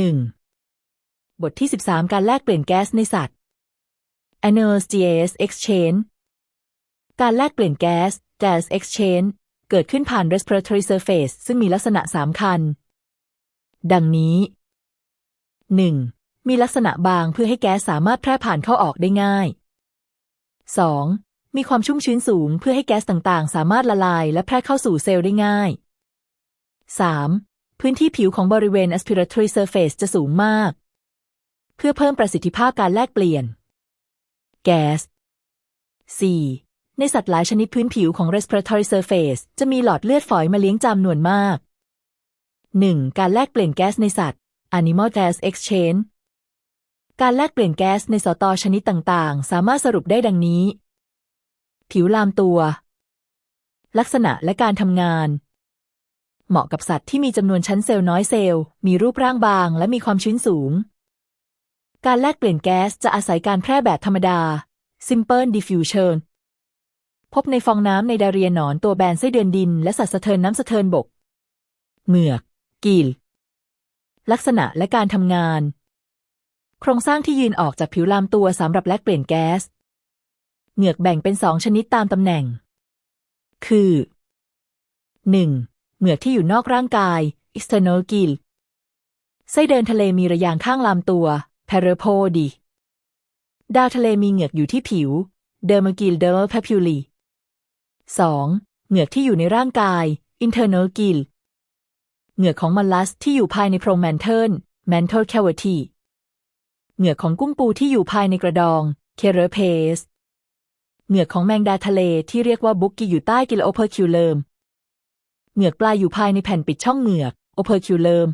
1. บทที่ 13 การแลกเปลี่ยนแก๊สในสัตว์ Annual gas exchange การแลกเปลี่ยนแก๊ส gas exchange เกิดขึ้นผ่าน respiratory surface ซึ่งมีลักษณะสามคันดังนี้ 1. มีลักษณะบางเพื่อให้แก๊สสามารถแพร่ผ่านเข้าออกได้ง่าย 2. มีความชุ่มชื้นสูงเพื่อให้แก๊สต่างๆ สามารถละลายและแพร่เข้าสู่เซลล์ได้ง่าย 3. พื้นที่ผิวของบริเวณ aspiratory surface จะสูงมาก เพื่อเพิ่มประสิทธิภาพการแลกเปลี่ยน แก๊ส 4. ในสัตว์หลายชนิดพื้นผิวของ respiratory surface จะมีหลอดเลือดฝอยมาเลี้ยงจำนวนมาก 1. การแลกเปลี่ยนแก๊สในสัตว์ animal gas exchange การแลกเปลี่ยนแก๊สในสตอชนิดต่างๆ สามารถสรุปได้ดังนี้ ผิวลามตัว ลักษณะและการทำงาน เหมาะกับสัตว์ที่มีจำนวนชั้นเซลล์น้อยเซลล์ มีรูปร่างบาง และมีความชื้นสูง การแลกเปลี่ยนแก๊สจะอาศัยการแพร่แบบธรรมดา simple diffusion พบในฟองน้ำในดาเรียหนอนตัวแบนไส้เดือนดิน และสัตว์สะเทินน้ำสะเทินบก เหมือก กิลลักษณะและการทำงาน โครงสร้างที่ยืนออกจากผิวลำตัวสำหรับแลกเปลี่ยนแก๊ส เหงือกแบ่งเป็นสองชนิดตามตำแหน่ง คือ 1. เหงือกที่อยู่นอกร่างกาย external gill ไส้เดินทะเลมีระยางข้างลำตัว parapody ดาวทะเลมีเหงือกอยู่ที่ผิว dermal dermal papillae 2. เหงือกที่อยู่ในร่างกาย internal gill เหงือกของมอลลัสที่อยู่ภายในโพรงแมนเทิล mantle cavity เหงือกของกุ้งปูที่อยู่ภายในกระดอง carapace เหงือกของแมงดาทะเลที่เรียกว่าบุกกี้อยู่ใต้กิลโอเพอร์คิวเลิม เหงือกปลาอยู่ภายในแผ่นปิดช่องเหงือกโอเพอร์คิวเลม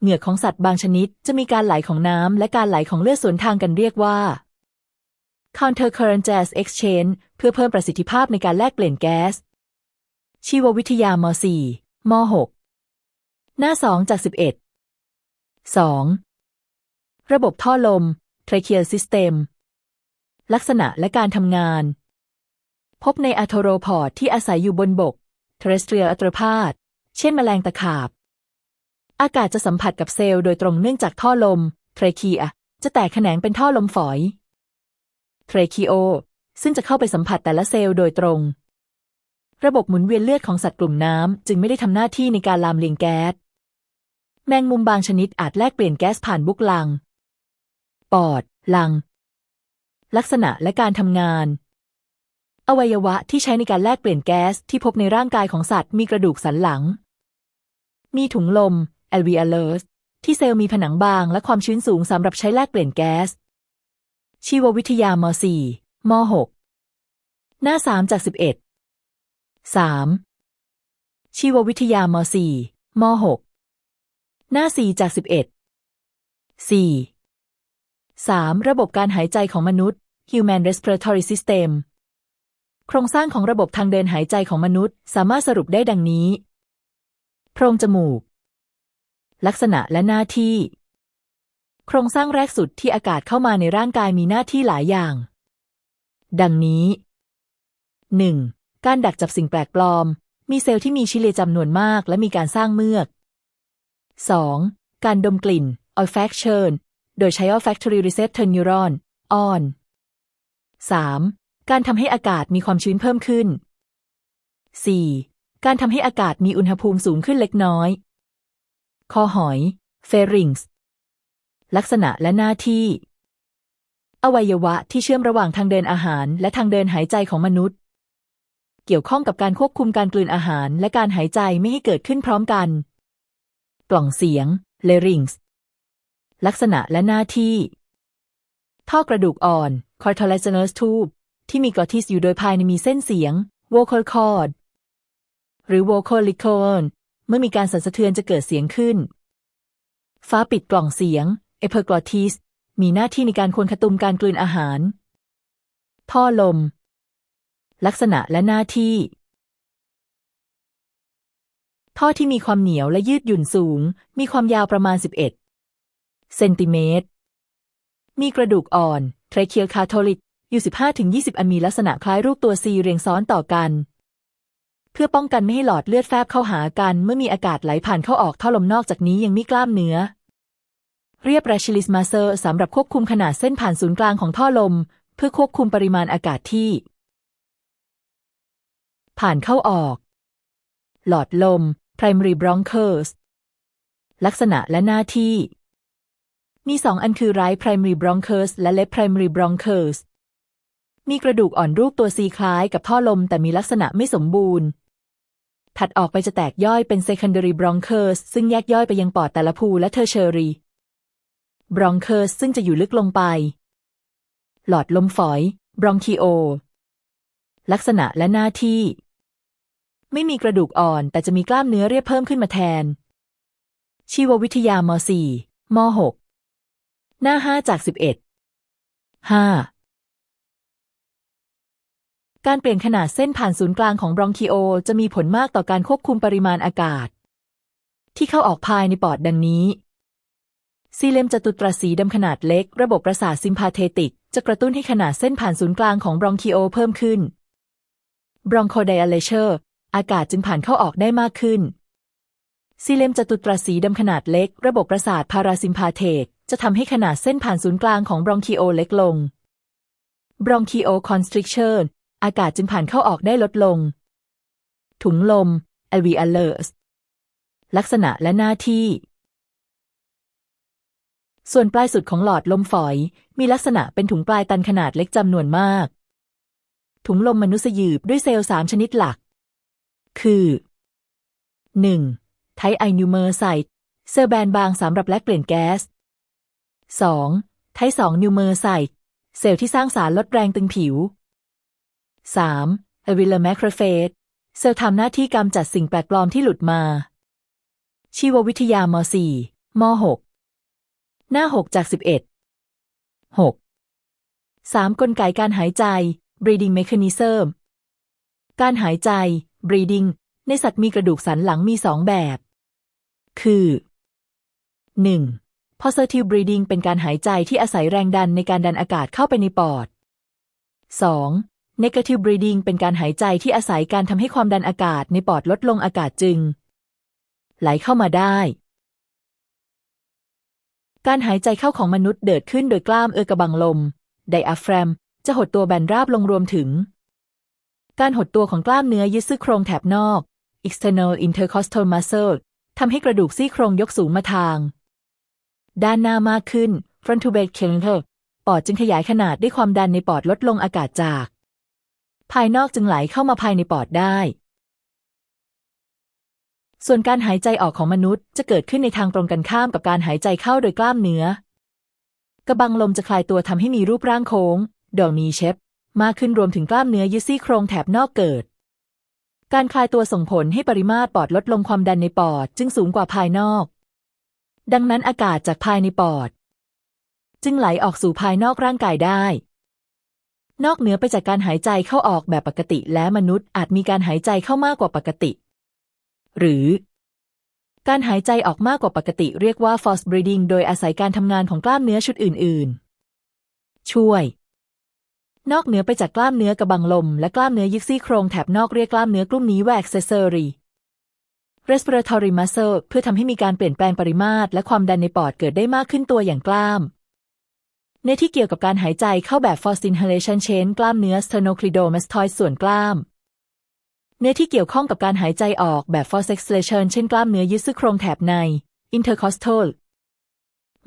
เหงือกของสัตว์บางชนิดจะมีการไหลของน้ำและการไหลของเลือดสวนทางกันเรียกว่า counter current gas exchange เพื่อเพิ่มประสิทธิภาพในการแลกเปลี่ยนแก๊ส ชีววิทยาม4ม6หน้า 2 จาก 11 2. ระบบท่อลม tracheal system ลักษณะและการทำงาน พบในอะโทโรพอดที่อาศัยอยู่บนบก terrestrial อัตรพาดเช่นแมลงตะขาบ อากาศจะสัมผัสกับเซลล์โดยตรงเนื่องจากท่อลมเทรคีอะจะแตกแขนงเป็นท่อลมฝอยเทรคีโอซึ่งจะเข้าไปสัมผัสแต่ละเซลล์โดยตรง ระบบหมุนเวียนเลือดของสัตว์กลุ่มน้ำจึงไม่ได้ทำหน้าที่ในการลามเลียงแก๊ส แมงมุมบางชนิดอาจแลกเปลี่ยนแก๊สผ่านบุกลัง ปอด ลัง ลักษณะและการทำงาน อวัยวะที่ใช้ในการแลกเปลี่ยนแก๊สที่พบในร่างกายของสัตว์มีกระดูกสันหลัง มีถุงลม alveolus ที่เซลล์มีผนังบางและความชื้นสูงสำหรับใช้แลกเปลี่ยนแก๊ส ชีววิทยาม4ม6หน้า 3 จาก 11 3. ชีววิทยาม4ม6หน้า 4 จาก 11 4. 3. ระบบการหายใจของมนุษย์ Human Respiratory System โครงสร้างของระบบทางเดินหายใจของมนุษย์ สามารถสรุปได้ดังนี้ โพรงจมูก ลักษณะและหน้าที่ โครงสร้างแรกสุดที่อากาศเข้ามาในร่างกายมีหน้าที่หลายอย่าง ดังนี้ 1. การดักจับสิ่งแปลกปลอม มีเซลล์ที่มีชิเลจำนวนมากและมีการสร้างเมือก 2. การดมกลิ่น olfaction โดยใช้ olfactory receptor neuron on 3. การทำให้อากาศมีความชื้นเพิ่มขึ้น 4. การทำให้อากาศมีอุณหภูมิสูงขึ้นเล็กน้อย คอหอย pharynx ลักษณะและหน้าที่ อวัยวะที่เชื่อมระหว่างทางเดินอาหาร และทางเดินหายใจของมนุษย์ เกี่ยวข้องกับการควบคุมการกลืนอาหาร และการหายใจไม่ให้เกิดขึ้นพร้อมกัน กล่องเสียง larynx ลักษณะและหน้าที่ ท่อกระดูกอ่อน cartilaginous tube ที่มีกอทิสอยู่โดยภายในมีเส้นเสียง vocal cord หรือ vocal licorn เมื่อมีการสั่นสะเทือนจะเกิดเสียงขึ้น ฟ้าปิดกล่องเสียง epiglottis มีหน้าที่ในการควรขตุมการกลืนอาหาร ท่อลม ลักษณะและหน้าที่ ท่อที่มีความเหนียวและยืดหยุ่นสูง มีความยาวประมาณ 11 เซนติเมตร มีกระดูกอ่อนเทรเคียลคาโทลิก อยู่ 15-20 อันมีลักษณะคล้ายรูปตัวซีเรียงซ้อนต่อกัน เพื่อป้องกันไม่ให้หลอดเลือดแฟบเข้าหากันเมื่อมีอากาศไหลผ่านเข้าออกท่อลมนอกจากนี้ยังมีกล้ามเนื้อ เรียบ Rachilis Master สำหรับควบคุมขนาดเส้นผ่านศูนย์กลางของท่อลม เพื่อควบคุมปริมาณอากาศที่ ผ่านเข้าออก หลอดลม primary bronchus ลักษณะและหน้าที่มีสองอันคือ right primary bronchus และ left primary bronchus มีกระดูกอ่อนรูปตัว C คล้ายกับท่อลมแต่มีลักษณะไม่สมบูรณ์ ถัดออกไปจะแตกย่อยเป็น secondary bronchus ซึ่งแยกย่อยไปยังปอดแต่ละภูและ tertiary bronchus ซึ่งจะอยู่ลึกลงไป หลอดลมฝอย bronchio ลักษณะและหน้าที่ ไม่มีกระดูกอ่อนแต่จะมีกล้ามเนื้อเรียบเพิ่มขึ้นมาแทน ชีววิทยาม 4 ม 6 หน้า 5 จาก 11 5 การเปลี่ยนขนาดเส้นผ่านศูนย์กลางของบรองคิโอ จะมีผลมากต่อการควบคุมปริมาณอากาศ ที่เข้าออกภายในปอดดังนี้ ซีเลมจตุตราสีดำขนาดเล็ก ระบบประสาทซิมพาเทติก จะกระตุ้นให้ขนาดเส้นผ่านศูนย์กลางของบรองคิโอเพิ่มขึ้นบรองโคไดอะเลเชอร์อากาศจึงผ่านเข้าออกได้มากขึ้น ซีเลมจตุตราสีดำขนาดเล็ก ระบบประสาทพาราซิมพาเทกจะทำให้ขนาดเส้นผ่านศูนย์กลางของบรองคิโอเล็กลงบรองคิโอคอนสตริกชัน อากาศจึงผ่านเข้าออกได้ลดลง ถุงลม alveolus ลักษณะและหน้าที่ ส่วนปลายสุดของหลอดลมฝอย มีลักษณะเป็นถุงปลายตันขนาดเล็กจำนวนมาก ถุงลมมนุษย์ยืบด้วยเซลล์สามชนิดหลัก คือ 1. ไทไอนิวเมอร์ไซต์เซลล์แบนบางสำหรับแลกเปลี่ยนแก๊ส 2. ไทสองนิวเมอร์ไซต์เซลล์ที่สร้างสารลดแรงตึงผิว 3. อวิลแมครเฟสเซลล์ทำหน้าที่กำจัดสิ่งแปลกปลอมที่หลุดมา ชีววิทยาม4ม6หน้า 6 จาก 11 6 3. กลไกการหายใจ breathing mechanism การหายใจ breathing ในสัตว์มีกระดูกสันหลังมีสองแบบ คือ 1. positive breathing เป็นการหายใจที่อาศัยแรงดันในการดันอากาศเข้าไปในปอด 2. Negative breathing เป็นการหายใจที่อาศัยการทำให้ความดันอากาศในปอดลดลงอากาศจึง ไหลเข้ามาได้ การหายใจเข้าของมนุษย์เดิดขึ้นโดยกล้ามเอือกระบังลม ไดอะแฟรม จะหดตัวแบนราบลงรวมถึง การหดตัวของกล้ามเนื้อยึดซี่โครงแถบนอก external intercostal muscle ทำให้กระดูกซี่โครงยกสูงมาทาง ด้านหน้ามากขึ้น frontobrachial ปอดจึงขยายขนาดด้วยความดันในปอดลดลงอากาศจาก ภายนอกจึงไหลเข้ามาภายในปอดได้ ส่วนการหายใจออกของมนุษย์จะเกิดขึ้นในทางตรงกันข้ามกับการหายใจเข้าโดยกล้ามเนื้อ กระบังลมจะคลายตัวทำให้มีรูปร่างโค้งดอมีเชฟมากขึ้นรวมถึงกล้ามเนื้อยึดซี่โครงแถบนอกเกิด การคลายตัวส่งผลให้ปริมาตรปอดลดลงความดันในปอดจึงสูงกว่าภายนอก ดังนั้นอากาศจากภายในปอด จึงไหลออกสู่ภายนอกร่างกายได้ นอกเหนือไปจากการหายใจเข้าออกแบบปกติและมนุษย์อาจมีการหายใจเข้ามากกว่าปกติ หรือ การหายใจออกมากกว่าปกติเรียกว่า forced breathing โดยอาศัยการทำงานของกล้ามเนื้อชุดอื่น ๆ ช่วย นอกเหนือไปจากกล้ามเนื้อกระบังลม และกล้ามเนื้อยึกซี่โครงแถบนอกเรียกกล้ามเนื้อกลุ่มนี้ว่า accessory respiratory muscle เพื่อทำให้มีการเปลี่ยนแปลงปริมาตรและความดันในปอดเกิดได้มากขึ้นตัวอย่างกล้าม ในที่เกี่ยวกับการหายใจเข้าแบบ forced inhalation chain กล้ามเนื้อ sternocleidomastoid ส่วนกล้ามเนื้อที่เกี่ยวข้องกับการหายใจออกแบบ forced exhalation เช่นกล้ามเนื้อยึดซี่โครงแถบใน intercostal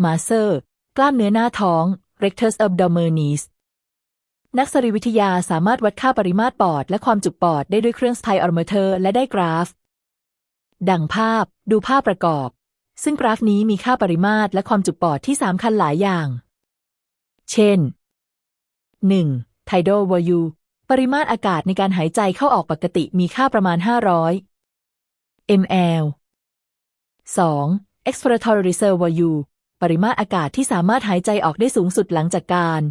muscle กล้ามเนื้อหน้าท้อง rectus abdominis นักสรีวิทยาสามารถวัดค่าปริมาตรปอด และความจุปอดได้ด้วยเครื่อง spirometer และได้กราฟ ดังภาพ ดูภาพประกอบ ซึ่งกราฟนี้มีค่าปริมาตรและความจุปอดที่สำคัญหลายอย่าง เช่น 1. tidal volume ปริมาตรอากาศในการหายใจเข้าออกปกติมีค่าประมาณ 500 ml 2. expiratory reserve volume ปริมาตรอากาศที่สามารถหายใจออกได้สูงสุดหลังจากการ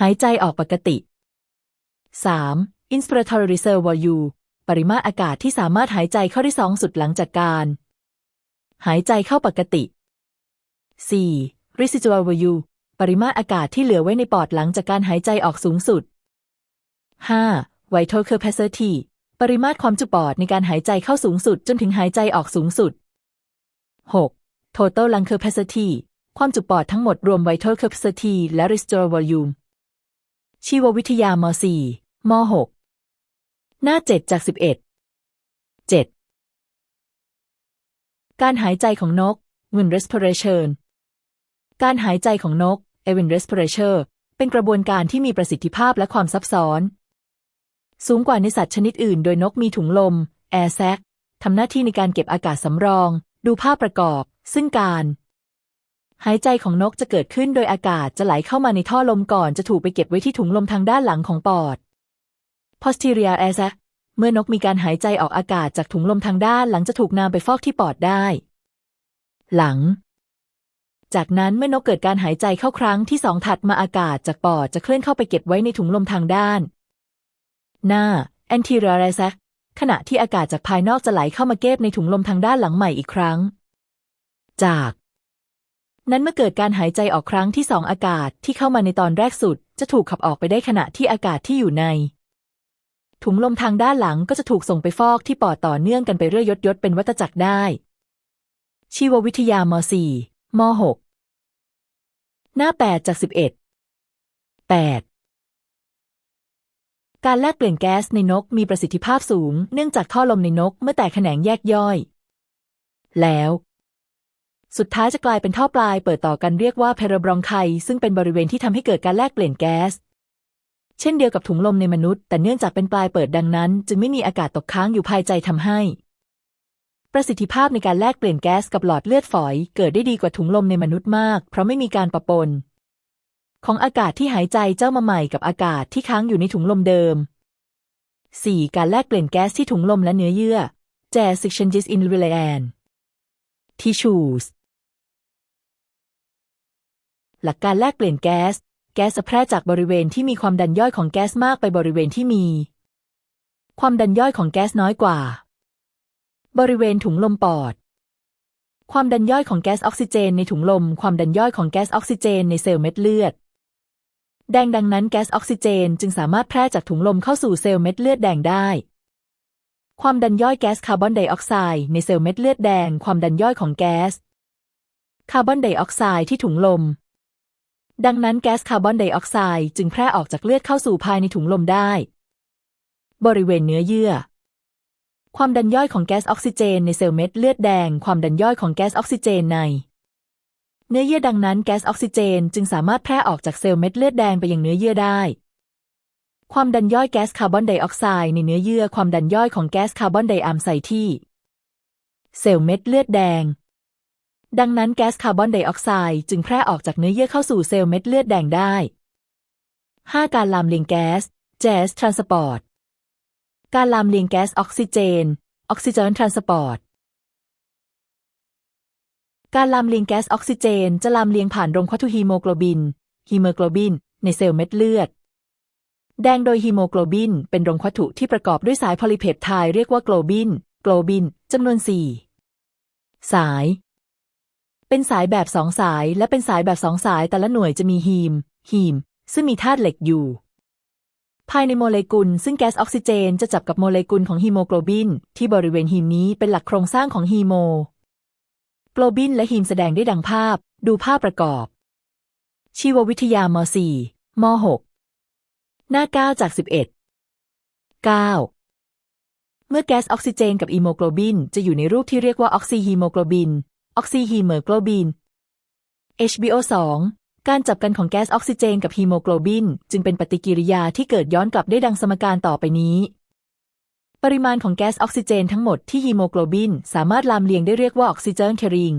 หายใจออกปกติ 3. inspiratory reserve volume ปริมาตรอากาศที่สามารถหายใจเข้าได้สองสุดหลังจากการ หายใจเข้าปกติ 4. residual volume ปริมาตรอากาศที่เหลือไว้ในปอดหลังจากการหายใจออกสูงสุด 5. vital capacity ปริมาตรความจุปอดในการหายใจเข้าสูงสุดจนถึงหายใจออกสูงสุด 6. total lung capacity ความจุปอดทั้งหมดรวม vital capacity และ restore volume ชีววิทยาม4ม6หน้า 7 จาก 11 7 การหายใจของนก wind respiration การหายใจของนก wind respiration เป็นกระบวนการที่มีประสิทธิภาพและความซับซ้อน สูงกว่าในสัตว์ชนิดอื่น โดยนกมีถุงลม air sac ทำหน้าที่ในการเก็บอากาศสำรอง ดูภาพประกอบ ซึ่งการ หายใจของนกจะเกิดขึ้นโดยอากาศจะไหลเข้ามาในท่อลมก่อนจะถูกไปเก็บไว้ที่ถุงลมทางด้านหลังของปอด posterior air sac เมื่อนกมีการหายใจออกอากาศจากถุงลมทางด้านหลังจะถูกนำไปฟอกที่ปอดได้ หลัง จากนั้นเมื่อนกเกิดการหายใจเข้าครั้งที่สองถัดมาอากาศจากปอดจะเคลื่อนเข้าไปเก็บไว้ในถุงลมทางด้าน หน้า anterior air sac ขณะที่อากาศจากภายนอกจะไหลเข้ามาเก็บในถุงลมทางด้านหลังใหม่อีกครั้ง จาก นั้นเมื่อเกิดการหายใจออกครั้งที่สองอากาศที่เข้ามาในตอนแรกสุด จะถูกขับออกไปได้ขณะที่อากาศที่อยู่ใน ถุงลมทางด้านหลังก็จะถูกส่งไปฟอกที่ปอดต่อเนื่องกันไปเรื่อยยศยศเป็นวัตจักรได้ ชีววิทยาม 4 ม 6 หน้า 8 จาก 11 8 การแลกเปลี่ยนแก๊สในนกมีประสิทธิภาพสูง เนื่องจากท่อลมในนกเมื่อแตกแขนงแยกย่อย แล้ว สุดท้ายจะกลายเป็นท่อปลายเปิดต่อกันเรียกว่าเพโรบรองไคซึ่งเป็นบริเวณที่ทำให้เกิดการแลกเปลี่ยนแก๊สเช่นเดียวกับถุงลมในมนุษย์ แต่เนื่องจากเป็นปลายเปิดดังนั้น จึงไม่มีอากาศตกค้างอยู่ภายใจทำให้ ประสิทธิภาพในการแลกเปลี่ยนแก๊สกับหลอดเลือดฝอย เกิดได้ดีกว่าถุงลมในมนุษย์มาก เพราะไม่มีการปะปน ของอากาศที่หายใจเจ้ามาใหม่กับอากาศที่ค้างอยู่ในถุงลมเดิม 4. การแลกเปลี่ยนแก๊สที่ถุงลมและเนื้อเยื่อ Gas exchanges in r e l a n tissues หลักการแลกเปลี่ยนแก๊ส แก๊สจะแพร่จากบริเวณที่มีความดันย่อยของแก๊สมากไปบริเวณที่มี ความดันย่อยของแก๊สน้อยกว่า บริเวณถุงลมปอด ความดันย่อยของแก๊สออกซิเจนในถุงลม ความดันย่อยของแก๊สออกซิเจนในเซลล์เม็ดเลือด แดงดังนั้นแก๊สออกซิเจนจึงสามารถแพร่จากถุงลมเข้าสู่เซลล์เม็ดเลือดแดงได้ ความดันย่อยแก๊สคาร์บอนไดออกไซด์ในเซลล์เม็ดเลือดแดง ความดันย่อยของแก๊สคาร์บอนไดออกไซด์ที่ถุงลม ดังนั้นแก๊สคาร์บอนไดออกไซด์จึงแพร่ออกจากเลือดเข้าสู่ภายในถุงลมได้ บริเวณเนื้อเยื่อ ความดันย่อยของแก๊สออกซิเจนในเซลล์เม็ดเลือดแดง ความดันย่อยของแก๊สออกซิเจนใน เนื้อเยื่อดังนั้นแก๊สออกซิเจนจึงสามารถแพร่ออกจากเซลล์เม็ดเลือดแดงไปยังเนื้อเยื่อได้ ความดันย่อยแก๊สคาร์บอนไดออกไซด์ในเนื้อเยื่อความดันย่อยของแก๊สคาร์บอนไดออกไซด์ที่ เซลล์เม็ดเลือดแดง ดังนั้นแก๊สคาร์บอนไดออกไซด์จึงแพร่ออกจากเนื้อเยื่อเข้าสู่เซลล์เม็ดเลือดแดงได้ 5. การลามเลียงแก๊สแก๊สทรานสปอร์ต การลามเลียงแก๊สออกซิเจน ออกซิเจนทรานสปอร์ต การลำเลียงแก๊สออกซิเจน จะลำเลียงผ่านรงวัตถุฮีโมโกลบินฮีโมโกลบิน ในเซลล์เม็ดเลือด แดงโดยฮีโมโกลบิน เป็นรงควัตถุที่ประกอบด้วยสายโพลิเพปไทด์เรียกว่าโกลบิน โกลบินจำนวนสี่สาย เป็นสายแบบสองสายและเป็นสายแบบสองสายแต่ละหน่วยจะมีฮีม ฮีม ซึ่งมีธาตุเหล็กอยู่ ภายในโมเลกุลซึ่งแก๊สออกซิเจนจะจับกับโมเลกุลของฮีโมโกลบิน ที่บริเวณฮีมนี้เป็นหลักโครงสร้างของฮีโมโกลบินและฮีมแสดงได้ดังภาพ ดูภาพประกอบ ชีววิทยาม4ม6หน้า 9 จาก 11 9 เมื่อแก๊สออกซิเจนกับอีโมโกลบิน จะอยู่ในรูปที่เรียกว่าออกซิฮีโมโกลบิน ออกซิฮีเมอร์โกลบิน HBO2 การจับกันของแก๊สออกซิเจนกับฮีโมโกลบิน จึงเป็นปฏิกิริยาที่เกิดย้อนกลับได้ดังสมการต่อไปนี้ ปริมาณของแก๊สออกซิเจนทั้งหมดที่ฮีโมโกลบิน สามารถลามเลียงได้เรียกว่าออกซิเจนแคริง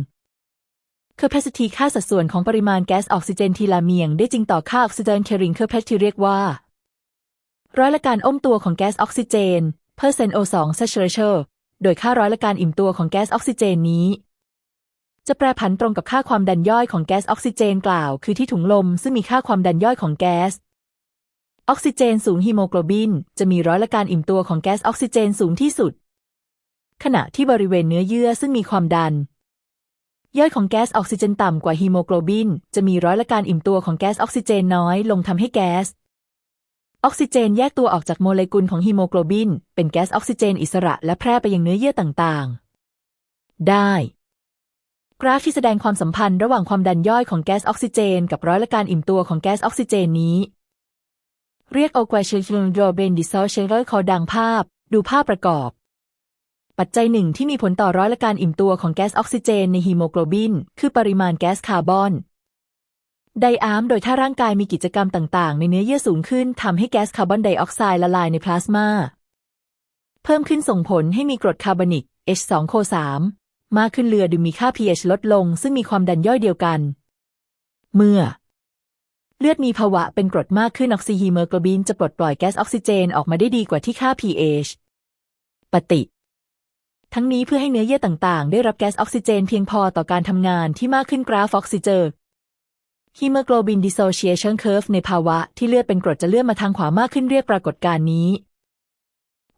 capacity ค่าสัดส่วนของปริมาณแก๊สออกซิเจนที่ลามเลียง ได้จริงต่อค่าออกซิเจนแคริง capacity เรียกว่า ร้อยละการอ้มตัวของแก๊สออกซิเจน percent O2 saturation โดยค่าร้อยละการอิ่มตัวของแก๊สออกซิเจนนี้ จะแปรผันตรงกับค่าความดันย่อยของแก๊สออกซิเจนกล่าว คือที่ถุงลมซึ่งมีค่าความดันย่อยของแก๊สออกซิเจนสูงฮีโมโกลบิน จะมีร้อยละการอิ่มตัวของแก๊สออกซิเจนสูงที่สุด ขณะที่บริเวณเนื้อเยื่อซึ่งมีความดัน ย่อยของแก๊สออกซิเจนต่ำกว่าฮีโมโกลบิน จะมีร้อยละการอิ่มตัวของแก๊สออกซิเจนน้อยลงทำให้แก๊สออกซิเจนแยกตัวออกจากโมเลกุลของฮีโมโกลบิน เป็นแก๊สออกซิเจนอิสระและแพร่ไปยังเนื้อเยื่อต่างๆ ได้ กราฟที่แสดงความสัมพันธ์ระหว่างความดันย่อยของแก๊สออกซิเจน กับร้อยละการอิ่มตัวของแก๊สออกซิเจนนี้ เรียกโอกวาเชลโดเบนดิซอลเชลคอดังภาพ ดูภาพประกอบ ปัจจัยหนึ่งที่มีผลต่อร้อยละการอิ่มตัวของแก๊สออกซิเจนในฮีโมโกลบิน คือปริมาณแก๊สคาร์บอนไดอาร์มโดยถ้าร่างกายมีกิจกรรมต่างๆ ในเนื้อเยื่อสูงขึ้นทำให้แก๊สคาร์บอนไดออกไซด์ละลายในพลาสมา เพิ่มขึ้นส่งผลให้มีกรดคาร์บอนิก H2CO3 มากขึ้นเรือดึงมีค่า pH ลดลง ซึ่งมีความดันย่อยเดียวกัน เมื่อ เลือดมีภาวะเป็นกรดมากขึ้นออกซิฮีโมโกลบินจะปลดปล่อยแก๊สออกซิเจนออกมาได้ดีกว่าที่ค่า pH ปฏิทั้งนี้เพื่อให้เนื้อเยื่อต่างๆ ได้รับแก๊สออกซิเจนเพียงพอต่อการทำงานที่มากขึ้นกราฟออกซิเจนฮีโมโกลบินดิโซเชียชันเคอร์ฟในภาวะที่เลือดเป็นกรดจะเลื่อนมาทางขวามากขึ้นเรียกปรากฏการณ์นี้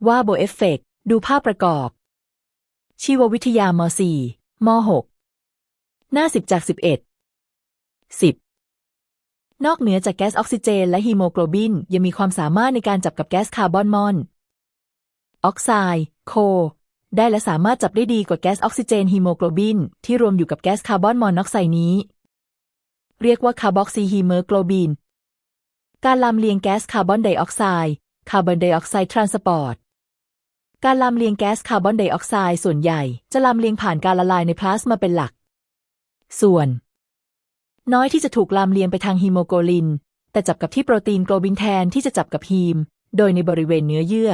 ว่าโบเอฟเฟกดูภาพประกอบ ชีววิทยาม .4 ม .6 หน้า10จาก11 10นอกเหนือจากแก๊สออกซิเจนและฮีโมโกลบิน ยังมีความสามารถในการจับกับแก๊สคาร์บอนมอน ออกไซด์ โค ได้และสามารถจับได้ดีกว่าแก๊สออกซิเจนฮีโมโกลบิน ที่รวมอยู่กับแก๊สคาร์บอนมอนอกไซด์นี้ เรียกว่าคาร์บอกซีฮีโมโกลบิน การลำเลียงแก๊สคาร์บอนไดออกไซด์ คาร์บอนไดออกไซด์ทรานสปอร์ต การลำเลียงแก๊สคาร์บอนไดออกไซด์ส่วนใหญ่จะลำเลียงผ่านการละลายในพลาสมาเป็นหลัก ส่วน น้อยที่จะถูกลำเลียงไปทางฮีโมโกลิน แต่จับกับที่โปรตีนโกลบินแทนที่จะจับกับฮีม โดยในบริเวณเนื้อเยื่อ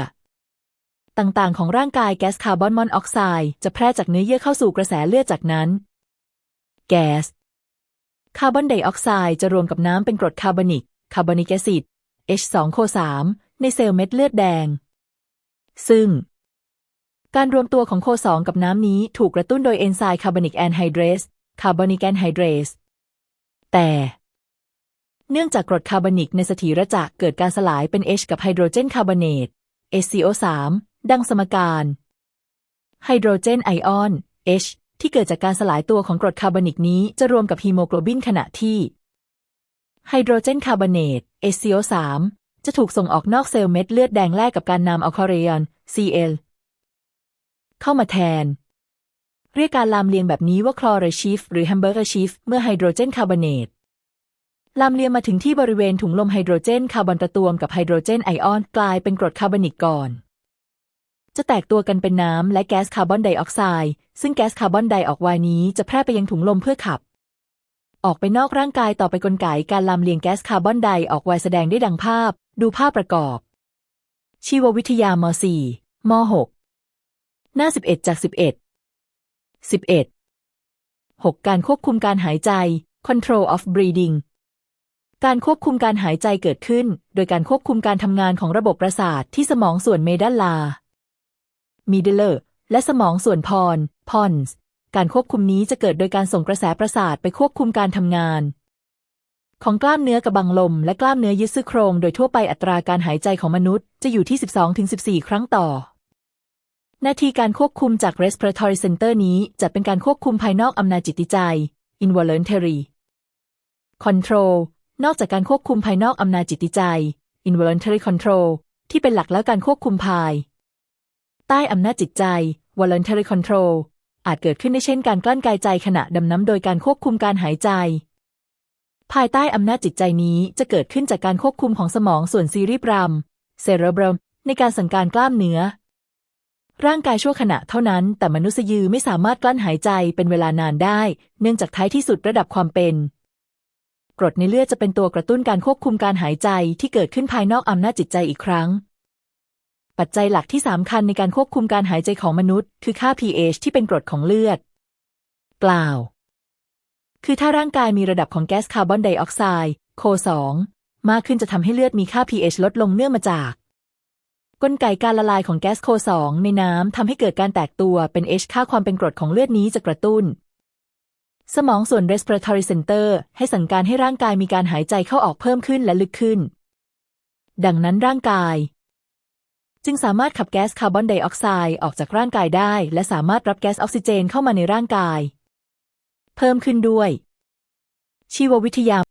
ต่างๆ ของร่างกายแก๊สคาร์บอนมอนอกไซด์จะแพร่จากเนื้อเยื่อเข้าสู่กระแสเลือดจากนั้น แก๊สคาร์บอนไดออกไซด์จะรวมกับน้ำเป็นกรดคาร์บอนิก คาร์บอนิกแอซิด H2CO3 ในเซลล์เม็ดเลือดแดง ซึ่ง การรวมตัวของโค2กับน้ำนี้ถูกกระตุ้นโดยเอนไซม์คาร์บอนิกแอนไฮเดรสคาร์บอนิกแอนไฮเดรสแต่เนื่องจากกรดคาร์บอนิกในสถีรจักรเกิดการสลายเป็น H กับไฮโดรเจนคาร์บอเนต HCO3 ดังสมการไฮโดรเจนไอออน H ที่เกิดจากการสลายตัวของกรดคาร์บอนิกนี้จะรวมกับฮีโมโกลบินขณะที่ไฮโดรเจนคาร์บอเนต HCO3 จะถูกส่งออกนอกเซลล์เม็ดเลือดแดงแลกกับการนำอัลคาเรยอน Cl เข้ามาแทน เรียกการลำเลียงแบบนี้ว่าคลอเรชิฟหรือแฮมเบอร์เกอร์ชิฟเมื่อไฮโดรเจนคาร์บอเนตลำเลียงมาถึงที่บริเวณถุงลมไฮโดรเจนคาร์บอนตะตวมกับไฮโดรเจนไอออนกลายเป็นกรดคาร์บอนิกก่อน จะแตกตัวกันเป็นน้ำและแก๊สคาร์บอนไดออกไซด์ซึ่งแก๊สคาร์บอนไดออกไวน์นี้จะแพร่ไปยังถุงลมเพื่อขับ ออกไปนอกร่างกายต่อไปกลไกการลำเลียงแก๊สคาร์บอนไดออกไวน์แสดงได้ดังภาพ ดูภาพประกอบ ชีววิทยาม .4 ม .6 หน้า 11 จาก 11 11 6 การควบคุมการหายใจ control of breathing การควบคุมการหายใจเกิดขึ้น โดยการควบคุมการทำงานของระบบประสาทที่สมองส่วนเมดัลลา มีเดเลอร์และสมองส่วนพรพอนส์การควบคุมนี้จะเกิดโดยการส่งกระแสประสาทไปควบคุมการทำงาน ของกล้ามเนื้อกระบังลม และกล้ามเนื้อยึดซี่โครง โดยทั่วไปอัตราการหายใจของมนุษย์จะอยู่ที่ 12-14 ครั้งต่อ นาทีการควบคุมจาก respiratory center นี้จะเป็นการควบคุมภายนอกอำนาจจิตใจ involuntary control นอกจากการควบคุมภายนอกอำนาจจิตใจ involuntary control ที่เป็นหลักแล้วการควบคุมภาย ใต้อำนาจจิตใจ voluntary control อาจเกิดขึ้นได้เช่นการกลั้นกายใจขณะดำน้ำโดยการควบคุมการหายใจ ภายใต้อำนาจจิตใจนี้จะเกิดขึ้นจากการควบคุมของสมองส่วนซีรีบรัมเซเรบรัมในการสั่งการกล้ามเนื้อ ร่างกายชั่วขณะเท่านั้น แต่มนุษย์ยือไม่สามารถกลั้นหายใจเป็นเวลานานได้ เนื่องจากท้ายที่สุดระดับความเป็นกรดในเลือดจะเป็นตัวกระตุ้นการควบคุมการหายใจที่เกิดขึ้นภายนอกอำนาจจิตใจอีกครั้ง ปัจจัยหลักที่สำคัญในการควบคุมการหายใจของมนุษย์ คือค่า pH ที่เป็นกรดของเลือด เปล่า คือถ้าร่างกายมีระดับของแก๊สคาร์บอนไดออกไซด์โค2มากขึ้นจะทำให้เลือดมีค่า pH ลดลงเนื่องมาจาก กลไกการละลายของแก๊สโค 2 ในน้ำทำให้เกิดการแตกตัวเป็น H ค่าความเป็นกรดของเลือดนี้จะกระตุ้น สมองส่วน respiratory center ให้สั่งการให้ร่างกายมีการหายใจเข้าออกเพิ่มขึ้นและลึกขึ้น ดังนั้นร่างกาย จึงสามารถขับแก๊สคาร์บอนไดออกไซด์ออกจากร่างกายได้ และสามารถรับแก๊สออกซิเจนเข้ามาในร่างกาย เพิ่มขึ้นด้วย ชีววิทยา